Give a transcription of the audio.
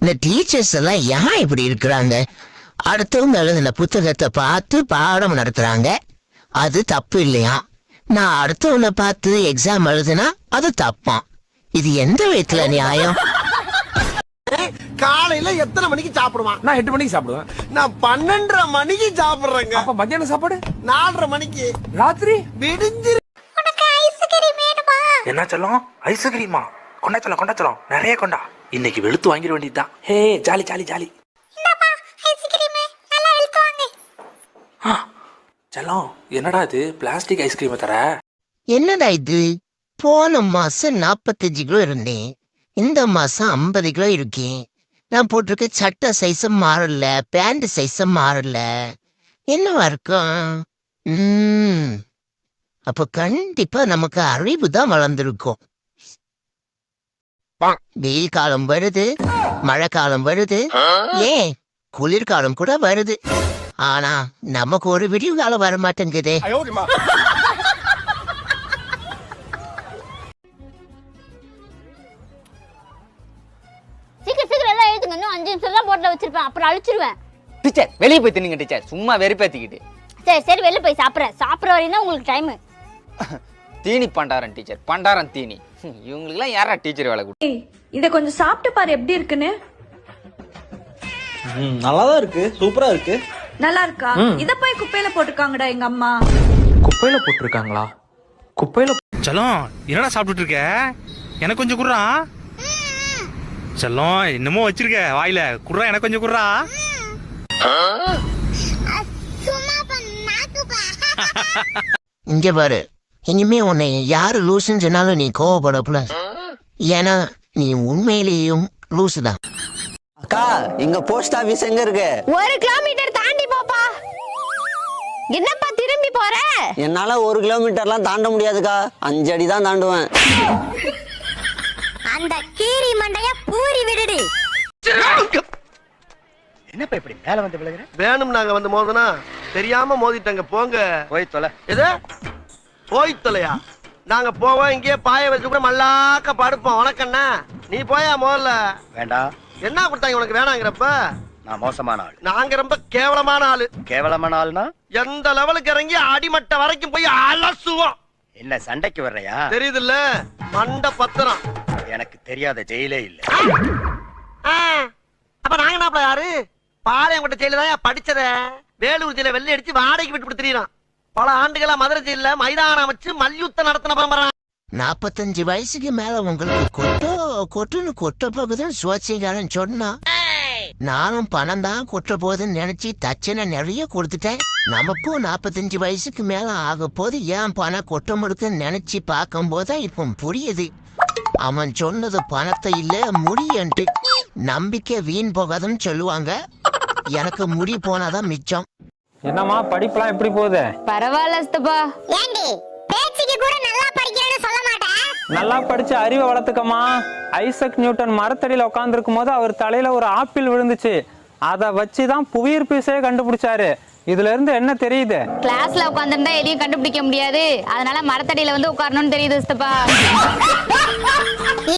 இந்த டீச்சர்ஸ் எல்லாம் ஏன் இப்படி இருக்கிறாங்க? அடுத்தவங்க எழுதின புத்தகத்தை பார்த்து பாடம் நடத்துறாங்க. அது தப்பு இல்லையா? நான் அடுத்தவனை பார்த்து எக்ஸாம் எழுதுனா அது தப்பாம் இது எந்த விதத்துல நியாயம்? காலையில எத்தனை மணிக்கு சாப்பிடுவான்? நான் எட்டு மணிக்கு சாப்பிடுவேன். நான் பன்னெண்டரை மணிக்கு சாப்பிடுறேங்க. அப்ப மத்தியான சாப்பாடு? நாலரை மணிக்கு. ராத்திரி? விடிஞ்சிரு என்ன சொல்லும் ஐஸ்கிரீமா கொண்டா சொல்லம் கொண்டா சொல்லம். நிறைய கொண்டா. இன்னைக்கு வெளுத்து வாங்கிட வேண்டியதுதான். Hey jolly jolly jolly. ஆ, செல்லம் என்னடா இது? பிளாஸ்டிக் ஐஸ்கிரீமை தர. என்னடா இது? போன மாசம் நாற்பத்தஞ்சு கிலோ இருந்தேன். இந்த மாசம் ஐம்பது கிலோ இருக்கேன். நான் போட்டிருக்க சட்டை சைஸும் மாறல பேண்ட் சைஸும் மாறல. என்னவா இருக்கும்? ம், அப்போ கண்டிப்பா நமக்கு அறிவு தான் வளர்ந்துருக்கும். வெயில் காலம் வருது மழை காலம் வருது ஏன்? குளிர்காலம் கூட வருது. ஆனா நமக்கு ஒரு விடிவு காலம் வர மாட்டேங்குதே சீக்கிரம் சீக்கிரம் எல்லாம் எழுதுங்க. இன்னும் அஞ்சு நிமிஷம் தான் போட்டில் வச்சிருப்பேன். அப்புறம் அழிச்சிருவேன். டீச்சர் வெளியே போய் தின்னுங்க டீச்சர். சும்மா வெறுப்பேத்திக்கிட்டு. சரி சரி வெளில போய் சாப்பிட்றேன். சாப்பிட்ற வரையும் தான் உங்களுக்கு டைமு தீனி பண்டாரம் டீச்சர். பண்டாரம் தீனி. இவங்களுக்குலாம் யாரா டீச்சர் வேலை கொடு இத கொஞ்சம் சாப்பிட்டு பாரு எப்படி இருக்குன்னு. நல்லா தான் இருக்கு. சூப்பரா இருக்கு. நல்லா இருக்கா? இத போய் குப்பையில போட்டுருக்காங்கடா எங்க அம்மா. குப்பையில போட்டிருக்காங்களா? குப்பையில செல்லம் என்னடா சாப்பிட்டுட்டு இருக்க? எனக்கு கொஞ்சம் குர்றா செல்லம் என்னமோ வச்சிருக்க வாயில. குர்றா எனக்கு கொஞ்சம் குர்றா இங்க பாரு. இனிமே உன்னை யாரு லூசுன்னு சொன்னாலும் நீ கோவப்படப்புல ஏன்னா நீ உண்மையிலேயும் லூசு தான் அக்கா இங்க போஸ்ட் ஆபீஸ் எங்க இருக்கு? ஒரு கிலோமீட்டர் தாண்டி போப்பா. என்னப்பா திரும்பி போற? என்னால ஒரு கிலோமீட்டர்லாம் தாண்ட முடியாதுக்கா. அஞ்சு அடி தான் தாண்டுவேன். அந்த கீரி மண்டைய பூரி விடுடி. வேணும் நாங்க வந்து மோதனா தெரியாம மோதிட்டங்க போங்க. போய் தொலை. எது? போய் தொலையா நாங்க போவோம் இங்கேயே பாய வச்சு கூட மல்லாக்க படுப்போம். உனக்கண்ணா நீ போயா முதல்ல? வேண்டாம் என்ன கொடுத்தாங்க உனக்கு வேணாங்கிறப்ப? நான் மோசமான ஆள். நாங்க ரொம்ப கேவலமான ஆளு. கேவலமான ஆள்னா? எந்த லெவலுக்கு இறங்கி அடிமட்ட வரைக்கும் போய் அலசுவோம். என்ன சண்டைக்கு வர்றையா? தெரியுதுல்ல? மண்ட பத்திரம். எனக்கு தெரியாத ஜெயிலே இல்ல. ஆ, அப்ப நாங்க யாரு? பாளையங்கோட்டை ஜெயில தான் படிச்சத. வேலூர் ஜெயில வெள்ளை அடிச்சு வாடகைக்கு விட்டு தெரியுறான் பல ஆண்டுகளா மதுரை ஜெயில மைதானம் வச்சு மல்யுத்தம் நடத்தின பரம்பரை. நாப்பத்தஞ்சு வயசுக்கு மேல உங்களுக்கு கொட்டோ கொட்டுன்னு கொட்ட போகுதுன்னு சுவாட்சிகாரன் சொன்னா நானும் பணம் தான் கொட்ட போகுதுன்னு நினைச்சு தச்சனை நிறைய கொடுத்துட்டேன். நமக்கும் நாப்பத்தஞ்சு வயசுக்கு மேல ஆக போது ஏன் பணம் கொட்ட முடுக்குன்னு நினைச்சு பார்க்கும்போது இப்போ புரியுது. அவன் சொன்னது பணத்தை இல்ல முடியன்ட்டு நம்பிக்கை வீண் போகாதுன்னு சொல்லுவாங்க. எனக்கு முடி போனாதான் மிச்சம். என்னம்மா படிப்புலாம் எப்படி போகுது? பரவாயில்ல சித்தப்பா. ஏண்டி பேச்சுக்கு கூட நல்லா படிக்கிறேன்னு சொல்ல மாட்டேன் நல்லா படிச்சு அறிவை வளர்த்துக்கம்மா. ஐசக் நியூட்டன் மரத்தடியில உட்காந்துருக்கும் போது அவர் தலையில ஒரு ஆப்பிள் விழுந்துச்சு. அதை வச்சு தான் புவியீர்ப்பு கண்டுபிடிச்சாரு. இதுல இருந்து என்ன தெரியுது? கிளாஸ்ல உட்காந்துருந்தா எதையும் கண்டுபிடிக்க முடியாது. அதனால மரத்தடியில வந்து உட்காரணும்னு தெரியுது சித்தப்பா.